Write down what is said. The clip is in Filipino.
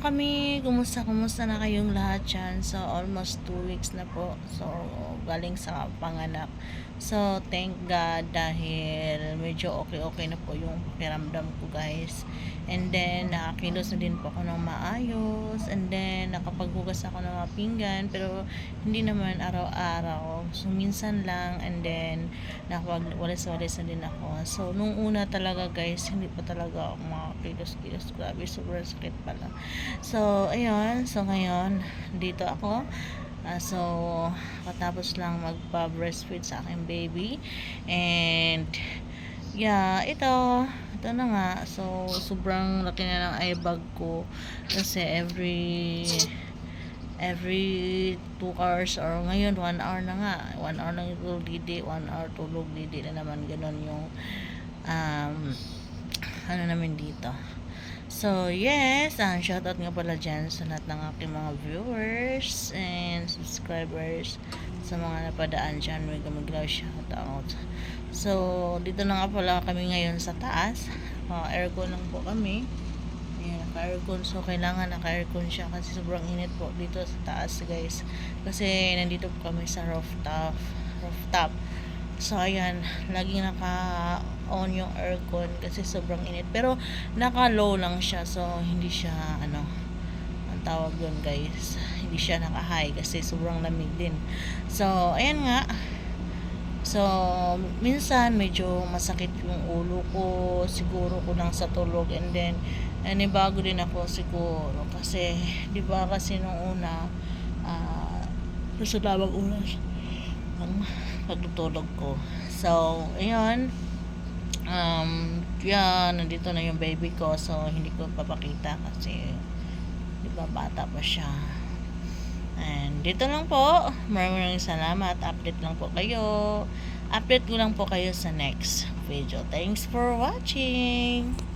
lang kami. Kumusta, kumusta na kayong lahat dyan? So, almost 2 weeks na po. So, galing sa panganak. So, thank God dahil medyo okay-okay na po yung pakiramdam ko guys. And then, nakakilos na din po ako ng maayos. And then, nakapaghugas ako ng mga pinggan. Pero, hindi naman araw-araw. So, minsan lang. And then, nakapagwalis-walis na din ako. So, nung una talaga guys, hindi pa talaga ako makakilos-kilos. Grabe, sobrang sakit pala. So, ayun. So, ngayon, dito ako. Ah, so, katapos lang magpa-breastfeed sa aking baby. And, yeah, ito. Ito na nga. So, sobrang laki na ng eye bag ko. Kasi every every 2 hours or ngayon 1 hour na nga 1 hour lang tulog didi 1 hour tulog didi na naman ganun yung um, ano namin dito so yes uh, shoutout nga pala dyan sa lahat ng aking mga viewers and subscribers sa mga napadaan dyan may gumaglaw shoutout so dito na nga pala kami ngayon sa taas uh, aircon lang po kami Ayan, naka-aircon. So, kailangan naka-aircon siya kasi sobrang init po dito sa taas, guys. Kasi, nandito po kami sa rooftop. Rooftop. So, ayan, laging naka-on yung aircon kasi sobrang init. Pero, naka-low lang siya. So, hindi siya, ano, ang tawag yun, guys. Hindi siya naka-high kasi sobrang lamig din. So, ayan nga. So, minsan medyo masakit yung ulo ko, siguro ko lang sa tulog and then nanibago din ako siguro kasi 'di ba kasi nung una ah sa lamang oras ang pagtutulog ko. So, ayun. Um, yan, nandito na yung baby ko so hindi ko papakita kasi 'di ba bata pa siya. And dito lang po. Maraming salamat. Update lang po kayo. Update ko lang po kayo sa next video. Thanks for watching.